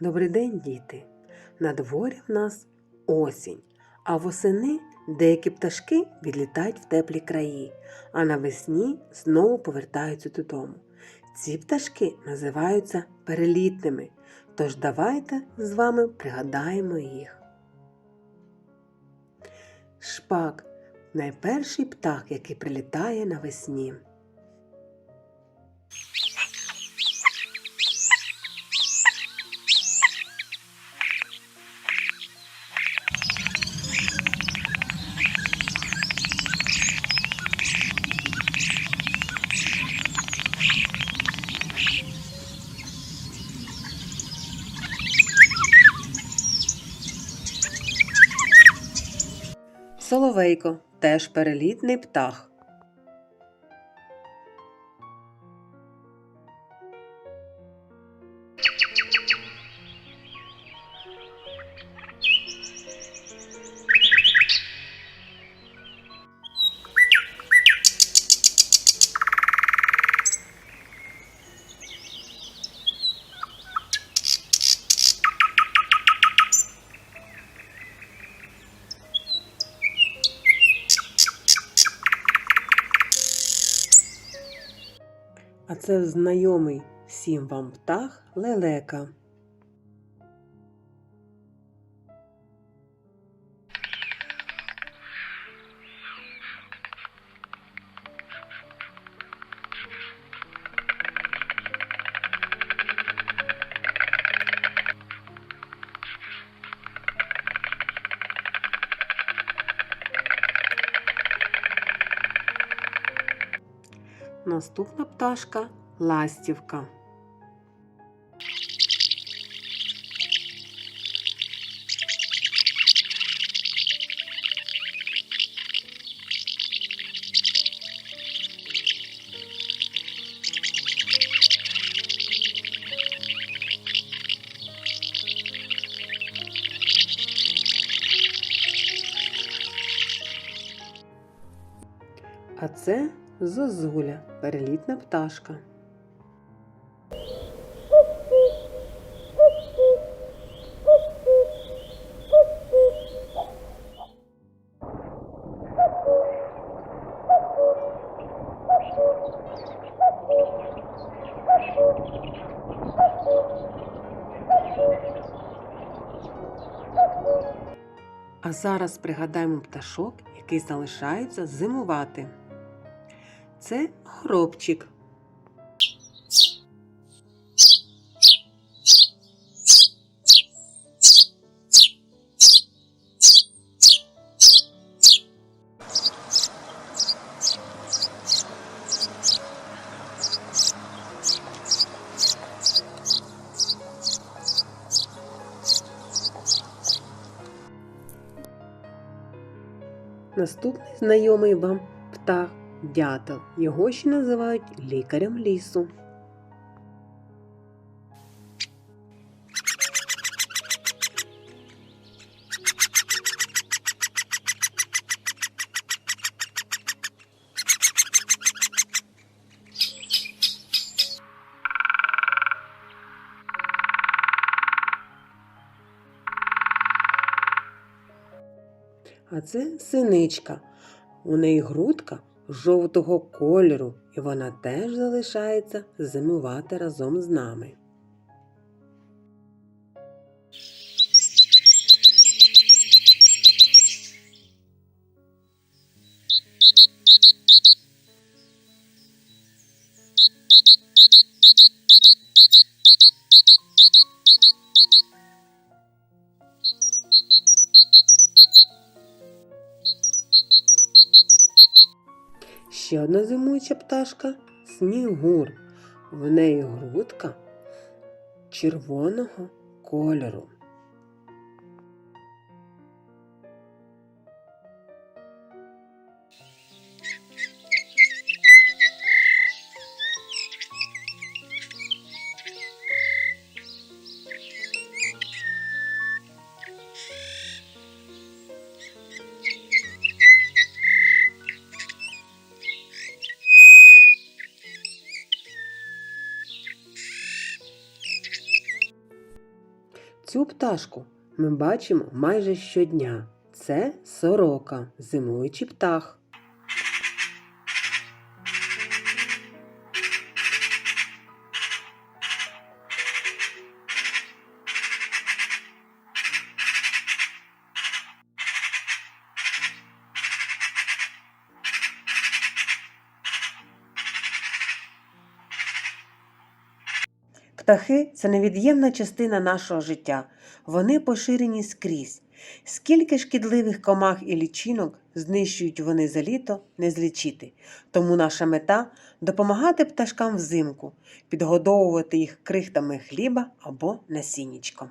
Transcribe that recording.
Добрий день, діти! На дворі в нас осінь, а восени деякі пташки відлітають в теплі краї, а навесні знову повертаються додому. Ці пташки називаються перелітними, тож давайте з вами пригадаємо їх. Шпак найперший птах, який прилітає навесні. Соловейко теж перелітний птах. А це знайомий всім вам птах лелека. Наступна пташка ластівка. А це зозуля, перелітна пташка. А зараз пригадаємо пташок, які залишаються зимувати. Це горобчик. Наступний знайомий вам птах дятел. Його ще називають лікарем лісу. А це синичка. У неї грудка жовтого кольору, і вона теж залишається зимувати разом з нами. Ще одна зимуюча пташка снігур. В неї грудка червоного кольору. Цю пташку ми бачимо майже щодня. Це сорока, зимуючий птах. Птахи це невід'ємна частина нашого життя. Вони поширені скрізь. Скільки шкідливих комах і лічинок знищують вони за літо, не злічити. Тому наша мета допомагати пташкам взимку, підгодовувати їх крихтами хліба або насіннячком.